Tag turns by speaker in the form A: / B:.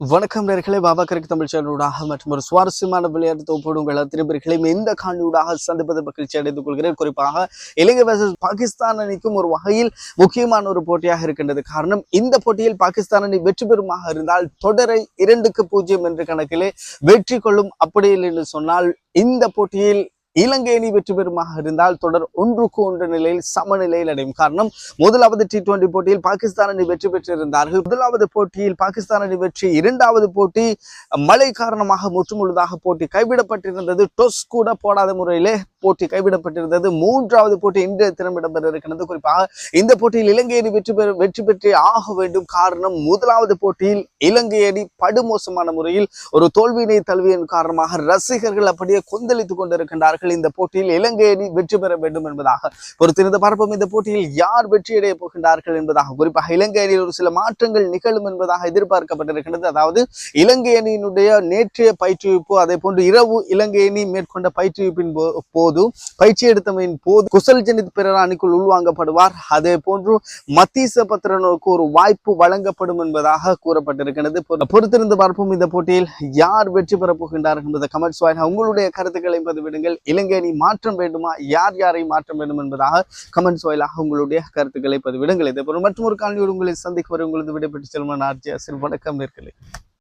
A: வணக்கம் நேர்களே பாபா கருக்கு தமிழ் சேனலூடாக மற்றும் ஒரு சுவாரஸ்யமான விளையாட்டு தொகுப்போடு உங்கள் அத்தனை இந்த காணொலியூடாக சந்திப்பது மகிழ்ச்சி அடைந்து கொள்கிறேன். குறிப்பாக இலங்கை வர்சஸ் பாகிஸ்தான் அணிக்கும் ஒரு வகையில் முக்கியமான ஒரு போட்டியாக இருக்கின்றது. காரணம் இந்த போட்டியில் பாகிஸ்தான் அணி வெற்றி பெறுமாக இருந்தால் தொடரை இரண்டுக்கு பூஜ்ஜியம் என்ற கணக்கிலே வெற்றி கொள்ளும் அப்படி இல்லை என்று சொன்னால் இந்த போட்டியில் இலங்கை அணி வெற்றி பெறுமாக இருந்தால் தொடர் ஒன்றுக்கு ஒன்று நிலையில் சமநிலையில் அடையும். காரணம் முதலாவது டி டுவெண்டி போட்டியில் பாகிஸ்தான் அணி வெற்றி பெற்றிருந்தார்கள். முதலாவது போட்டியில் பாகிஸ்தான் அணி வெற்றி இரண்டாவது போட்டி மழை காரணமாக முற்றுமுழுதாக போட்டி கைவிடப்பட்டிருந்தது. டொஸ் கூட போடாத முறையிலே போட்டி கைவிடப்பட்டிருந்தது. மூன்றாவது போட்டி இன்றைய தினம் இடம்பெற இருக்கிறது குறிப்பாக இந்த போட்டியில் இலங்கை அணி வெற்றி பெற வெற்றி பெற்றே ஆக வேண்டும். காரணம் முதலாவது போட்டியில் இலங்கை அணி படுமோசமான முறையில் ஒரு தோல்வியினை தழுவியின் காரணமாக ரசிகர்கள் அப்படியே கொந்தளித்துக் கொண்டிருக்கின்றார்கள். இந்த போட்டியில் இலங்கை அணி வெற்றி பெற வேண்டும் என்பதாக பொறுத்திருந்து பார்ப்போம் இந்த போட்டியில் யார் வெற்றியடைய போகின்றார்கள் என்பதாக குறிப்பாக இலங்கை அணியில் ஒரு சில மாற்றங்கள் நிகழும் என்பதாக எதிர்பார்க்கப்பட்டிருக்கின்றது. அதாவது இலங்கை அணியினுடைய நேற்றைய பயிற்றுவிப்பு அதே போன்று இரவு இலங்கை அணி மேற்கொண்ட பயிற்றுவிப்பின் போது பயிற்சி எடுத்தமையின் போது குசல் ஜனித் பிறர் அணிக்குள் உள்வாங்கப்படுவார். அதே போன்று மத்தீச பத்திரனுக்கு ஒரு வாய்ப்பு வழங்கப்படும் என்பதாக கூறப்பட்டிருக்கிறது பொறுத்திருந்து பார்ப்போம் இந்த போட்டியில் யார் வெற்றி பெறப் போகின்றார்கள் என்பதை கமெண்ட்ஸ் வாயிலாக உங்களுடைய கருத்துக்களை பதிவிடுங்கள். இலங்கை அணி மாற்றம் வேண்டுமா? யார் யாரை மாற்றம் வேண்டும் என்பதாக கமெண்ட்ஸ் வாயிலாக உங்களுடைய கருத்துக்களை பதிவிடுங்கள். இதே போல மற்றும் ஒரு காலையோடு உங்களை சந்திக்கு வரை உங்களது விடைபெற்று செல்வன் ஆர்ஜி அசில் வணக்கம் நேர்களே.